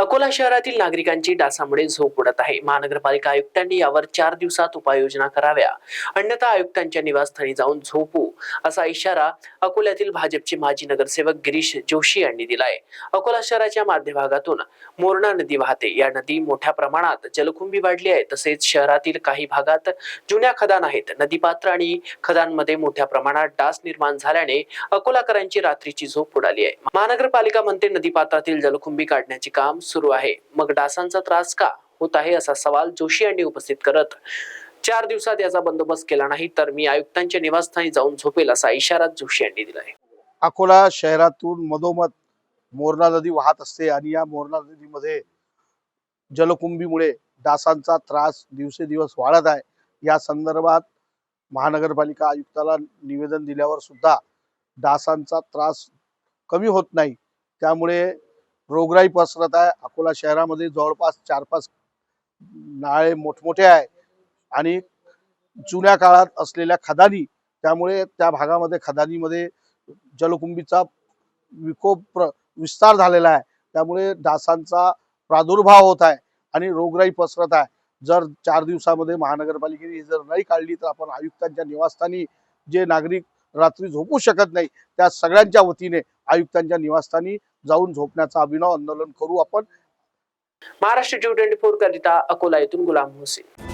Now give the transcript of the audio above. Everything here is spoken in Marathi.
अकोला शहरातील नागरिकांची डासामुळे झोप उडत आहे. महानगरपालिका आयुक्तांनी यावर चार दिवसात उपाययोजना कराव्या. अन्यथा आयुक्तांच्या निवासस्थानी जाऊन झोपू असा इशारा अकोल्यातील भाजपचे माजी नगरसेवक गिरीश जोशी यांनी दिलाय. अकोला शहराच्या मध्यभागातून मोरणा नदी वाहते. या नदी मोठ्या प्रमाणात जलकुंभी वाढली आहे. तसेच शहरातील काही भागात जुन्या खदान आहेत. नदीपात्र आणि खदानमध्ये मोठ्या प्रमाणात डास निर्माण झाल्याने अकोलाकरांची रात्रीची झोप उडाली आहे. महानगरपालिका म्हणते नदीपात्रातील जलकुंभी काढण्याचे काम सुरू आहे. मग डासांचा त्रास का होत आहे असा सवाल जोशी यांनी उपस्थित करत चार दिवसात याचा बंदोबस्त केला नाही तर मी आयुक्तांच्या निवासस्थानी जाऊन झोपेल असा इशारा जोशी यांनी दिला आहे. अकोला शहरातून मधोमध मोरणा नदी वाहत असते आणि या मोरणा नदीमध्ये जलकुंभीमुळे डासांचा त्रास दिवसेदिवस वाढत आहे. या संदर्भात महानगरपालिका आयुक्ताला निवेदन दिल्यावर सुद्धा डासांचा त्रास कमी होत नाही. त्यामुळे रोगराई पसरत आहे. अकोला शहरामध्ये जवळपास चार पाच नाळे मोठमोठे आहे आणि जुन्या काळात असलेल्या खदानी त्यामुळे त्या भागामध्ये खदानीमध्ये जलकुंभीचा विकोप प्र विस्तार झालेला आहे. त्यामुळे डासांचा प्रादुर्भाव होत आहे आणि रोगराई पसरत आहे. जर चार दिवसामध्ये महानगरपालिकेने ही जर नाही काढली तर आपण आयुक्तांच्या निवासस्थानी जे नागरिक रात्री झोपू शकत नाही त्या सगळ्यांच्या वतीने आयुक्तांच्या निवासस्थानी जाऊन झोपण्याचा अभिनव आंदोलन करू आपण. महाराष्ट्र टू ट्वेंटी फोर करिता अकोला येथून गुलाम हुसेन